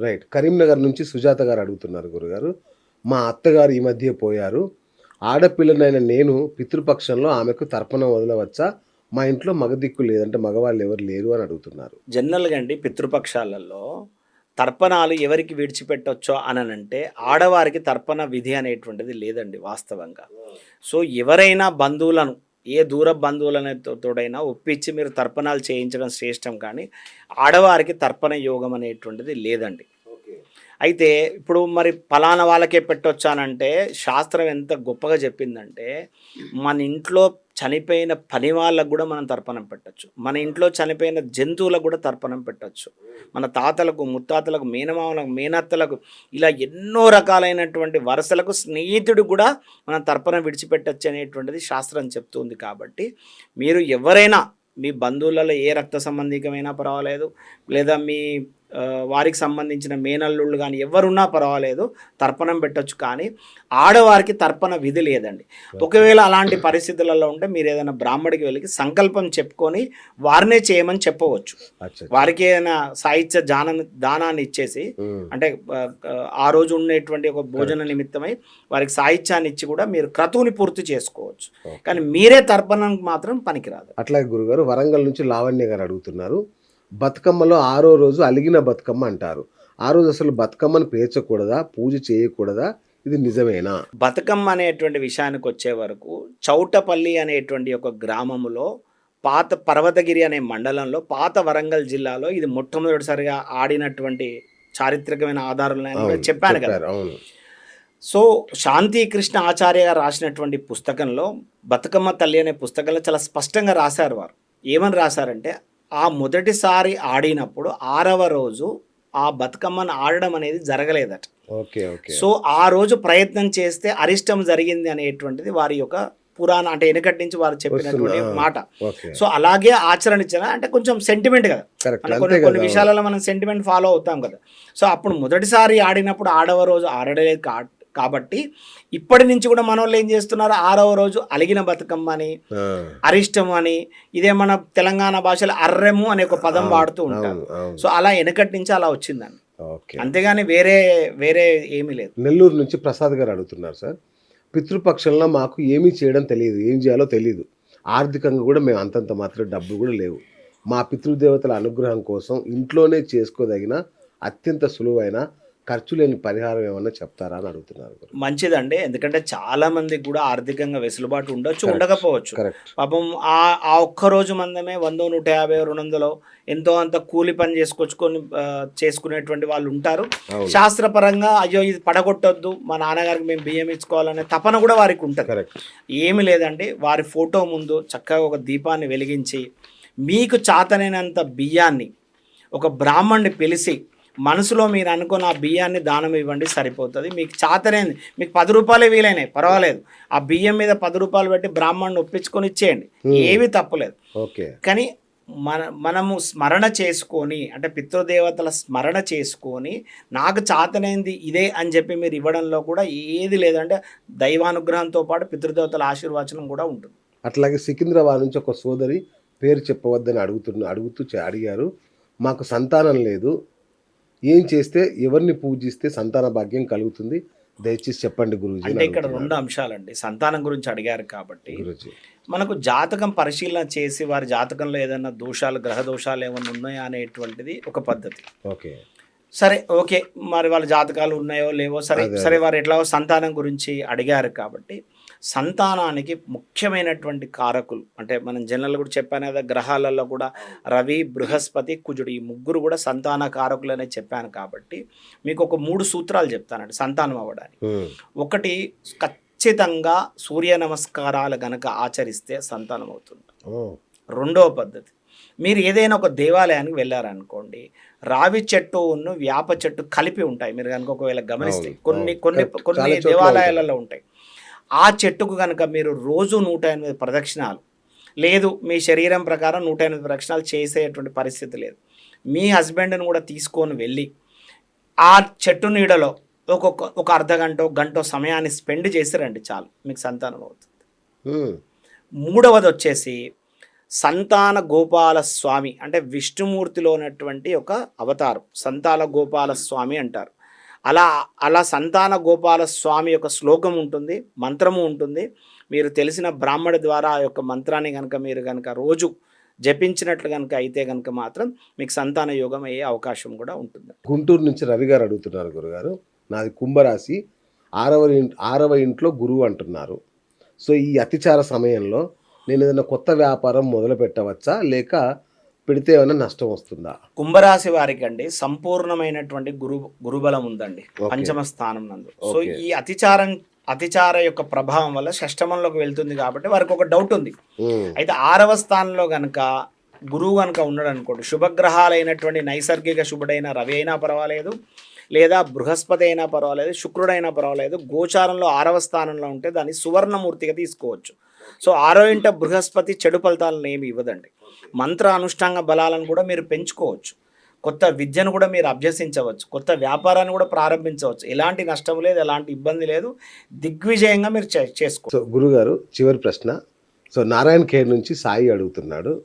Right Karimnagar నుంచి సుజాత గారు అడుగుతున్నారు గురుగారు. మా అత్తగారు ఈ మధ్య పోయారు. ఆడపిల్లనైన నేను పితృపక్షంలో ఆమెకు తర్పణం వదలవచ్చా? మా ఇంట్లో మగ దిక్కు లేదంటే మగవాళ్ళు ఎవరు లేరు అని అడుగుతున్నారు. జనరల్గా అండి పితృపక్షాలలో తర్పణాలు ఎవరికి విడిచిపెట్టొచ్చో అననంటే ఆడవారికి తర్పణ విధి అనేటువంటిది లేదండి వాస్తవంగా. సో ఎవరైనా బంధువులను ఏ దూర బంధువులతో తోడైనా ఒప్పించి మీరు తర్పణాలు చేయించడం శ్రేష్టం కానీ ఆడవారికి తర్పణ యోగం అనేటువంటిది లేదండి. అయితే ఇప్పుడు మరి ఫలానా వాళ్ళకే పెట్టొచ్చానంటే శాస్త్రం ఎంత గొప్పగా చెప్పిందంటే మన ఇంట్లో చనిపోయిన పని వాళ్ళకు కూడా మనం తర్పణం పెట్టచ్చు. మన ఇంట్లో చనిపోయిన జంతువులకు కూడా తర్పణం పెట్టచ్చు. మన తాతలకు ముత్తాతలకు మేనమామలకు మేనత్తలకు ఇలా ఎన్నో రకాలైనటువంటి వరుసలకు స్నేహితుడు కూడా మనం తర్పణం విడిచిపెట్టచ్చు అనేటువంటిది శాస్త్రం చెప్తుంది కాబట్టి మీరు ఎవరైనా మీ బంధువులలో ఏ రక్త సంబంధికమైనా పర్వాలేదు లేదా మీ వారికి సంబంధించిన మేనల్లుళ్ళు కానీ ఎవరున్నా పర్వాలేదు తర్పణం పెట్టొచ్చు కానీ ఆడవారికి తర్పణ విధి లేదండి. ఒకవేళ అలాంటి పరిస్థితులలో ఉంటే మీరు ఏదైనా బ్రాహ్మడికి వెళ్ళి సంకల్పం చెప్పుకొని వారినే చేయమని చెప్పవచ్చు. వారికి ఏదైనా సాహిత్య దానం దానాన్ని ఇచ్చేసి. అంటే ఆ, రోజు ఉండేటువంటి ఒక భోజన నిమిత్తమై వారికి సాహిత్యాన్ని ఇచ్చి కూడా మీరు క్రతువుని పూర్తి చేసుకోవచ్చు. కానీ మీరే తర్పణానికి మాత్రం పనికిరాదు. అట్లాగే గురుగారు వరంగల్ నుంచి లావణ్య గారు అడుగుతున్నారు. బతుకమ్మలో ఆరో రోజు అలిగిన బతుకమ్మ అంటారు. ఆ రోజు అసలు బతుకమ్మను పేర్చకూడదా? పూజ చేయకూడదా? ఇది నిజమేనా? బతుకమ్మ అనేటువంటి విషయానికి వచ్చే వరకు చౌటపల్లి అనేటువంటి ఒక గ్రామములో పాత పర్వతగిరి అనే మండలంలో పాత వరంగల్ జిల్లాలో ఇది మొట్టమొదటిసారిగా ఆడినటువంటి చారిత్రకమైన ఆధారాలు చెప్పాను కదా. సో శాంతి కృష్ణ ఆచార్య గారు రాసినటువంటి పుస్తకంలో బతుకమ్మ తల్లి అనే పుస్తకంలో చాలా స్పష్టంగా రాశారు వారు. ఏమని రాశారంటే ఆ మొదటిసారి ఆడినప్పుడు ఆరవ రోజు ఆ బతుకమ్మను ఆడడం అనేది జరగలేదట. Okay okay. సో ఆ రోజు ప్రయత్నం చేస్తే అరిష్టం జరిగింది అనేటువంటిది వారి యొక్క పురాణ అంటే వెనకటి నుంచి వారు చెప్పినటువంటి మాట. సో అలాగే ఆచరణ ఇచ్చిన అంటే కొంచెం సెంటిమెంట్ కదా. కొన్ని కొన్ని విషయాలలో మనం సెంటిమెంట్ ఫాలో అవుతాం కదా. సో అప్పుడు మొదటిసారి ఆడినప్పుడు ఆడవ రోజు ఆడలేదు కాబట్టి ఇప్పటి నుంచి కూడా మన వాళ్ళు ఏం చేస్తున్నారు? ఆరవ రోజు అలిగిన బతుకమ్మ అని అరిష్టం అని ఇదే మన తెలంగాణ భాషలో అర్రెము అనే ఒక పదం వాడుతూ ఉంటారు. సో అలా వెనకటి నుంచి అలా వచ్చిందండి. అంతేగాని వేరే వేరే ఏమీ లేదు. నెల్లూరు నుంచి ప్రసాద్ గారు అడుగుతున్నారు సార్ పితృపక్షంలో మాకు ఏమీ చేయడం తెలియదు ఏం చేయాలో తెలియదు ఆర్థికంగా కూడా మేము అంతంత మాత్రం డబ్బు కూడా లేవు. మా పితృదేవతల అనుగ్రహం కోసం ఇంట్లోనే చేసుకోదగిన అత్యంత సులువైన ఖర్చు లేని పరిహారం ఏమన్నా చెప్తారా అని అడుగుతున్నారు మంచిదండి. ఎందుకంటే చాలా మందికి కూడా ఆర్థికంగా వెసులుబాటు ఉండొచ్చు ఉండకపోవచ్చు. పాపం ఆ ఆ ఒక్క రోజు మందమే వందో నూట యాభై రెండు వందలో ఎంతో అంత కూలి పని చేసుకొచ్చుకొని చేసుకునేటువంటి వాళ్ళు ఉంటారు. శాస్త్రపరంగా అయ్యో ఇది పడగొట్టొద్దు మా నాన్నగారికి మేము బియ్యం ఇచ్చుకోవాలనే తపన కూడా వారికి ఉంటుంది. ఏమి లేదండి. వారి ఫోటో ముందు చక్కగా ఒక దీపాన్ని వెలిగించి మీకు చాతనైనంత బియ్యాన్ని ఒక బ్రాహ్మణ్ణి పిలిచి మనసులో మీరు అనుకున్న ఆ బియ్యాన్ని దానం ఇవ్వండి సరిపోతుంది. మీకు చాతనైంది. మీకు పది రూపాయలే వీలైనాయి. పర్వాలేదు. ఆ బియ్యం మీద పది రూపాయలు పెట్టి బ్రాహ్మణ్ణి ఒప్పించుకొని ఇచ్చేయండి. ఏమీ తప్పులేదు ఓకే. కానీ మన మనము స్మరణ చేసుకొని అంటే పితృదేవతల స్మరణ చేసుకొని నాకు చాతనైంది ఇదే అని చెప్పి మీరు ఇవ్వడంలో కూడా ఏది లేదంటే దైవానుగ్రహంతో పాటు పితృదేవతల ఆశీర్వచనం కూడా ఉంటుంది. అట్లాగే సికింద్రాబాద్ నుంచి ఒక సోదరి పేరు చెప్పవద్దని అడుగుతున్న అడుగుతూ అడిగారు. మాకు సంతానం లేదు. ఏం చేస్తే ఎవరిని పూజిస్తే సంతాన భాగ్యం కలుగుతుంది? దయచేసి చెప్పండి గురూజీ అంటే ఇక్కడ. రెండు అంశాలండి. సంతానం గురించి అడిగారు కాబట్టి మనకు జాతకం పరిశీలన చేసి వారి జాతకంలో ఏదైనా దోషాలు గ్రహ దోషాలు ఏమైనా ఉన్నాయా అనేటువంటిది ఒక పద్ధతి. ఓకే. సరే ఓకే మరి వాళ్ళ జాతకాలు ఉన్నాయో లేవో సరే సరే వారు ఎట్లా సంతానం గురించి అడిగారు కాబట్టి సంతానానికి ముఖ్యమైనటువంటి కారకులు అంటే మనం జనరల్ కూడా చెప్పాను కదా గ్రహాలలో కూడా రవి బృహస్పతి కుజుడు ఈ ముగ్గురు కూడా సంతాన కారకులు అనే చెప్పాను కాబట్టి మీకు ఒక మూడు సూత్రాలు చెప్తానండి సంతానం అవ్వడానికి. ఒకటి ఖచ్చితంగా సూర్య నమస్కారాలు గనక ఆచరిస్తే సంతానం అవుతుంది. రెండవ పద్ధతి మీరు ఏదైనా ఒక దేవాలయానికి వెళ్ళారనుకోండి రావి చెట్టు ఉన్న వేప చెట్టు కలిపి ఉంటాయి. మీరు కనుక ఒకవేళ గమనిస్తే కొన్ని. కొన్ని. కొన్ని దేవాలయాలలో ఉంటాయి. ఆ చెట్టుకు కనుక మీరు రోజు నూట ఎనిమిది ప్రదక్షిణాలు లేదు మీ శరీరం ప్రకారం నూట ఎనిమిది ప్రదక్షిణాలు చేసేటువంటి పరిస్థితి లేదు. మీ హస్బెండ్ని కూడా తీసుకొని వెళ్ళి ఆ చెట్టు నీడలో ఒక్కొక్క ఒక అర్ధ గంట గంట సమయాన్ని స్పెండ్ చేసి రండి చాలు. మీకు సంతానం అవుతుంది. మూడవది వచ్చేసి సంతాన గోపాల స్వామి అంటే విష్ణుమూర్తిలో ఉన్నటువంటి ఒక అవతారం. సంతాన గోపాల స్వామి అంటారు. అలా అలా సంతాన గోపాల స్వామి యొక్క శ్లోకం ఉంటుంది మంత్రము ఉంటుంది. మీరు తెలిసిన బ్రాహ్మడి ద్వారా ఆ యొక్క మంత్రాన్ని కనుక మీరు కనుక రోజు జపించినట్లు కనుక అయితే కనుక మాత్రం మీకు సంతాన యోగం అయ్యే అవకాశం కూడా ఉంటుంది. గుంటూరు నుంచి రవి గారు అడుగుతున్నారు గురుగారు. నాది కుంభరాశి. ఆరవ ఆరవ ఇంట్లో గురువు అంటున్నారు. సో ఈ అతిచార సమయంలో నేను ఏదైనా కొత్త వ్యాపారం మొదలు పెట్టవచ్చా? లేక పెడితే ఏమైనా నష్టం వస్తుందా? కుంభరాశి వారికి అండి సంపూర్ణమైనటువంటి గురు గురుబలం ఉందండి. పంచమ స్థానం నందు. సో. ఈ అతిచారం అతిచార యొక్క ప్రభావం వల్ల షష్టమంలోకి వెళ్తుంది కాబట్టి వారికి ఒక డౌట్ ఉంది. అయితే ఆరవ స్థానంలో గనక గురువు కనుక ఉన్నాడు అనుకోండి శుభగ్రహాలైనటువంటి నైసర్గిక శుభుడైన రవి అయినా పర్వాలేదు లేదా బృహస్పతి అయినా పర్వాలేదు శుక్రుడైనా పర్వాలేదు గోచారంలో ఆరవ స్థానంలో ఉంటే దాన్ని సువర్ణమూర్తిగా తీసుకోవచ్చు. సో ఆరో ఇంట బృహస్పతి చెడు ఫలితాలను ఏమి ఇవ్వదండి. మంత్ర అనుష్ఠాంగ బలాలను కూడా మీరు పెంచుకోవచ్చు. కొత్త విద్యను కూడా మీరు అభ్యసించవచ్చు. కొత్త వ్యాపారాన్ని కూడా ప్రారంభించవచ్చు. ఎలాంటి నష్టం లేదు ఎలాంటి ఇబ్బంది లేదు. దిగ్విజయంగా మీరు చే- సో గురుగారు చివరి ప్రశ్న. సో నారాయణ ఖేర్ నుంచి సాయి అడుగుతున్నాడు.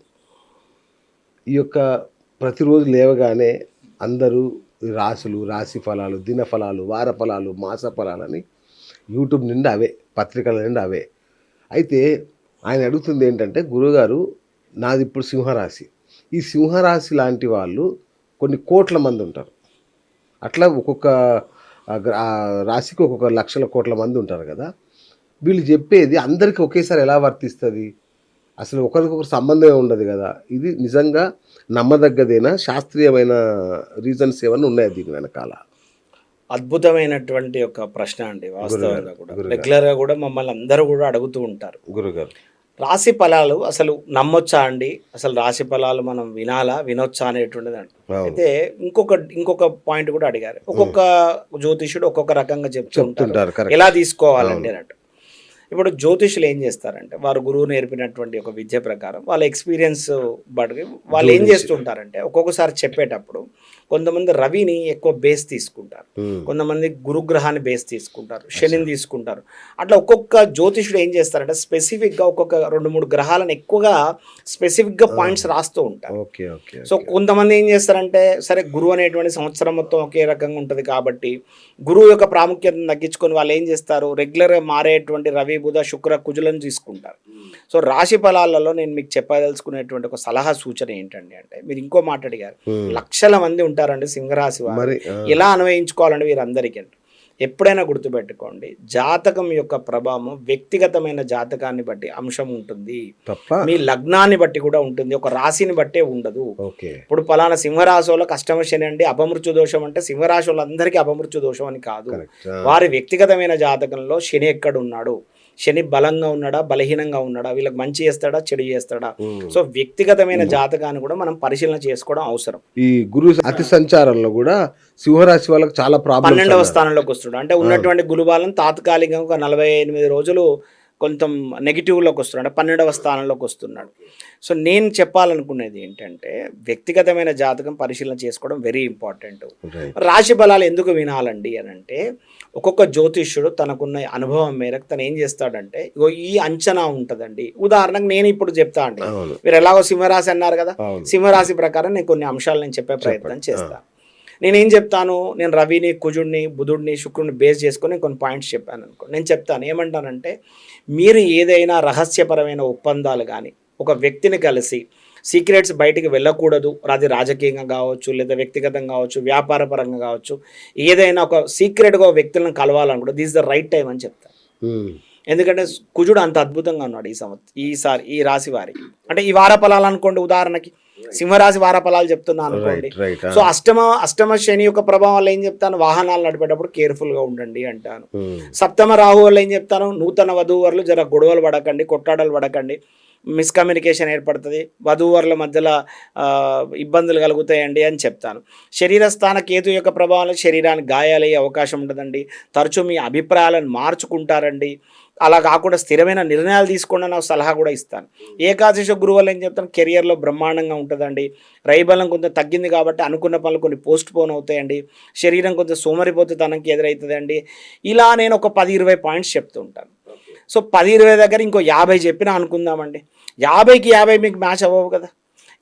ఈ యొక్క ప్రతిరోజు లేవగానే అందరూ రాసులు రాశులు రాశి ఫలాలు దిన ఫలాలు వార ఫలాలు మాస ఫలాలని యూట్యూబ్ నిండా అవే పత్రికల నిండా అవే. అయితే ఆయన అడుగుతుంది ఏంటంటే గురువుగారు నాది ఇప్పుడు సింహరాశి. ఈ సింహరాశి లాంటి వాళ్ళు కొన్ని కోట్ల మంది ఉంటారు. అట్లా ఒక్కొక్క రాశికి ఒక్కొక్క లక్షల కోట్ల మంది ఉంటారు కదా. వీళ్ళు చెప్పేది అందరికీ ఒకేసారి ఎలా వర్తిస్తుంది? అసలు ఒకరికొకరు సంబంధమే ఉండదు కదా. ఇది నిజంగా నమ్మదగ్గదేనా? శాస్త్రీయమైన రీజన్స్ ఏమైనా ఉన్నాయా దీని వెనకాల? అద్భుతమైనటువంటి ఒక ప్రశ్న అండి వాస్తవంగా కూడా. గురుగారు. రెగ్యులర్గా కూడా మమ్మల్ని అందరూ కూడా అడుగుతూ ఉంటారు. గురుగారు. రాశి ఫలాలు అసలు నమ్మొచ్చా అండి? అసలు రాశి ఫలాలు మనం వినాలా వినొచ్చా అనేటువంటిది అండి. అయితే ఇంకొక ఇంకొక పాయింట్ కూడా అడిగారు. ఒక్కొక్క జ్యోతిషుడు ఒక్కొక్క రకంగా చెప్తూ ఉంటారు. ఎలా తీసుకోవాలంటే అన్నట్టు. ఇప్పుడు జ్యోతిషులు ఏం చేస్తారంటే వారు గురువు నేర్పినటువంటి ఒక విద్య ప్రకారం వాళ్ళ ఎక్స్పీరియన్స్ బట్టి వాళ్ళు ఏం చేస్తుంటారంటే ఒక్కొక్కసారి చెప్పేటప్పుడు కొంతమంది రవిని ఎక్కువ బేస్ తీసుకుంటారు. కొంతమంది గురుగ్రహాన్ని బేస్ తీసుకుంటారు శనిని తీసుకుంటారు. అట్లా ఒక్కొక్క జ్యోతిషుడు ఏం చేస్తారంటే స్పెసిఫిక్గా ఒక్కొక్క రెండు మూడు గ్రహాలను ఎక్కువగా స్పెసిఫిక్గా పాయింట్స్ రాస్తూ ఉంటారు. ఓకే ఓకే సో కొంతమంది ఏం చేస్తారంటే సరే గురువు అనేటువంటి సంవత్సరం మొత్తం ఒకే రకంగా ఉంటుంది కాబట్టి గురువు యొక్క ప్రాముఖ్యతను తగ్గించుకొని వాళ్ళు ఏం చేస్తారు? రెగ్యులర్గా మారేటువంటి రవి బుధ శుక్ర కుజులను తీసుకుంటారు. సో రాశి ఫలాలలో నేను మీకు చెప్పదలుచుకునేటువంటి ఒక సలహా సూచన ఏంటండి అంటే మీరు ఇంకో మాట అడిగారు. లక్షల మంది ఉంటారండి సింహరాశి వారు. ఎలా అన్వయించుకోవాలండి వీరందరికీ ఎప్పుడైనా గుర్తుపెట్టుకోండి జాతకం యొక్క ప్రభావం వ్యక్తిగతమైన జాతకాన్ని బట్టి అంశం ఉంటుంది. మీ లగ్నాన్ని బట్టి కూడా ఉంటుంది. ఒక రాశిని బట్టే ఉండదు. ఇప్పుడు పలానా సింహరాశి వాళ్ళకి అష్టమ శని అండి అపమృత్యు దోషం అంటే సింహరాశి వాళ్ళందరికీ అపమృత్యు దోషం అని కాదు. వారి వ్యక్తిగతమైన జాతకంలో శని ఎక్కడ ఉన్నాడు శని బలంగా ఉన్నాడా బలహీనంగా ఉన్నాడా వీళ్ళకి మంచి చేస్తాడా చెడు చేస్తాడా? సో వ్యక్తిగతమైన జాతకాన్ని కూడా మనం పరిశీలన చేసుకోవడం అవసరం. ఈ గురు అతి సంచారంలో కూడా సింహరాశి వాళ్ళకి చాలా ప్రాబ్లమ్స్ పన్నెండవ స్థానంలోకి వస్తున్నాడు. అంటే ఉన్నటువంటి గురుబాలను తాత్కాలికంగా ఒక నలభై ఎనిమిది రోజులు కొంచెం నెగిటివ్లోకి వస్తున్నాడు. పన్నెండవ స్థానంలోకి వస్తున్నాడు. సో నేను చెప్పాలనుకునేది ఏంటంటే వ్యక్తిగతమైన జాతకం పరిశీలన చేసుకోవడం వెరీ ఇంపార్టెంట్ రాశి బలాలు ఎందుకు వినాలండి అని అంటే ఒక్కొక్క జ్యోతిష్యుడు తనకున్న అనుభవం మేరకు తను ఏం చేస్తాడంటే ఇగో ఈ అంచనా ఉంటుందండి. ఉదాహరణకు నేను ఇప్పుడు చెప్తా అండి. మీరు ఎలాగో సింహరాశి అన్నారు కదా. సింహరాశి ప్రకారం నేను కొన్ని అంశాలు నేను చెప్పే ప్రయత్నం చేస్తాను నేనేం చెప్తాను? నేను రవిని కుజుడిని బుధుడిని శుక్రుడిని బేస్ చేసుకొని నేను కొన్ని పాయింట్స్ చెప్పాను అనుకో. నేను చెప్తాను ఏమంటానంటే మీరు ఏదైనా రహస్యపరమైన ఒప్పందాలు కానీ ఒక వ్యక్తిని కలిసి సీక్రెట్స్ బయటికి వెళ్ళకూడదు. అది రాజకీయంగా కావచ్చు లేదా వ్యక్తిగతంగా కావచ్చు వ్యాపార పరంగా కావచ్చు ఏదైనా ఒక సీక్రెట్గా వ్యక్తులను కలవాలనుకుంటే దిస్ ద రైట్ టైం అని చెప్తాను. ఎందుకంటే కుజుడు అంత అద్భుతంగా ఉన్నాడు ఈ సంవత్సరం ఈసారి ఈ రాశి వారికి. అంటే ఈ వార ఫలాలు అనుకోండి ఉదాహరణకి సింహరాశి వార ఫలాలు చెప్తున్నాను అనుకోండి. సో అష్టమ అష్టమ శని యొక్క ప్రభావం వల్ల ఏం చెప్తాను? వాహనాలు నడిపేటప్పుడు కేర్ఫుల్గా ఉండండి అంటాను. ఉమ్. సప్తమ రాహు వల్ల ఏం చెప్తాను? నూతన వధూవరులు జర గొడవలు పడకండి కొట్టాడలు పడకండి. మిస్కమ్యూనికేషన్ ఏర్పడుతుంది. వధూవరుల మధ్యలో ఇబ్బందులు కలుగుతాయండి అని చెప్తాను. శరీర స్థాన కేతు యొక్క ప్రభావం శరీరానికి గాయాలయ్యే అవకాశం ఉంటుందండి తరచూ మీ అభిప్రాయాలను మార్చుకుంటారండి. అలా కాకుండా స్థిరమైన నిర్ణయాలు తీసుకోండి అని సలహా కూడా ఇస్తాను. ఏకాదశ గురువు వల్ల ఏం చెప్తాను? కెరియర్లో బ్రహ్మాండంగా ఉంటుందండి. రైబలం కొంచెం తగ్గింది కాబట్టి అనుకున్న పనులు కొన్ని పోస్ట్ పోన్ అవుతాయండి. శరీరం కొంచెం సోమరిపోతే తనకి ఎదురవుతుందండి ఇలా నేను ఒక పది ఇరవై పాయింట్స్ చెప్తూ ఉంటాను. సో పది ఇరవై దగ్గర ఇంకో యాభై చెప్పినా అనుకుందామండి. యాభైకి యాభై మీకు మ్యాచ్ అవ్వవు కదా.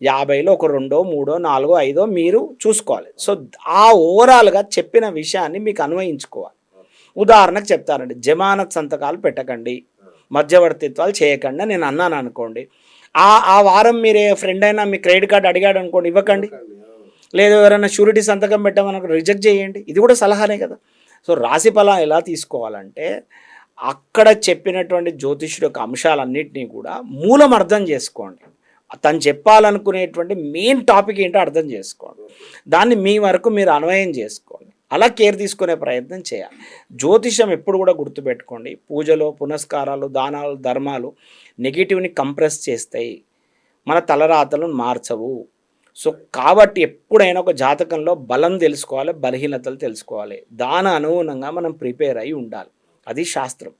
యాభైలో ఒక రెండో మూడో నాలుగో ఐదో మీరు చూసుకోవాలి. సో ఆ ఓవరాల్గా చెప్పిన విషయాన్ని మీకు అన్వయించుకోవాలి. ఉదాహరణకు చెప్తారండి జమానత్ సంతకాలు పెట్టకండి. మధ్యవర్తిత్వాలు చేయకండి నేను అన్నాను అనుకోండి. ఆ ఆ వారం మీరే ఫ్రెండ్ అయినా మీ క్రెడిట్ కార్డు అడిగాడు అనుకోండి ఇవ్వకండి. లేదు ఎవరైనా షూరిటీ సంతకం పెట్టామనుకో రిజెక్ట్ చేయండి. ఇది కూడా సలహానే కదా. సో రాశి ఫలం ఎలా తీసుకోవాలంటే అక్కడ చెప్పినటువంటి జ్యోతిష్యుడు యొక్క అంశాలన్నింటినీ కూడా మూలం అర్థం చేసుకోండి. తను చెప్పాలనుకునేటువంటి మెయిన్ టాపిక్ ఏంటో అర్థం చేసుకోండి. దాన్ని మీ వరకు మీరు అన్వయం చేసుకోండి. అలా కేర్ తీసుకునే ప్రయత్నం చేయాలి. జ్యోతిషం ఎప్పుడు కూడా గుర్తుపెట్టుకోండి. పూజలు పునస్కారాలు దానాలు ధర్మాలు నెగిటివ్ని కంప్రెస్ చేస్తాయి. మన తలరాతలను మార్చవు. సో కాబట్టి ఎప్పుడైనా ఒక జాతకంలో బలం తెలుసుకోవాలి బలహీనతలు తెలుసుకోవాలి. దాని అనుగుణంగా మనం ప్రిపేర్ అయి ఉండాలి. అది శాస్త్రం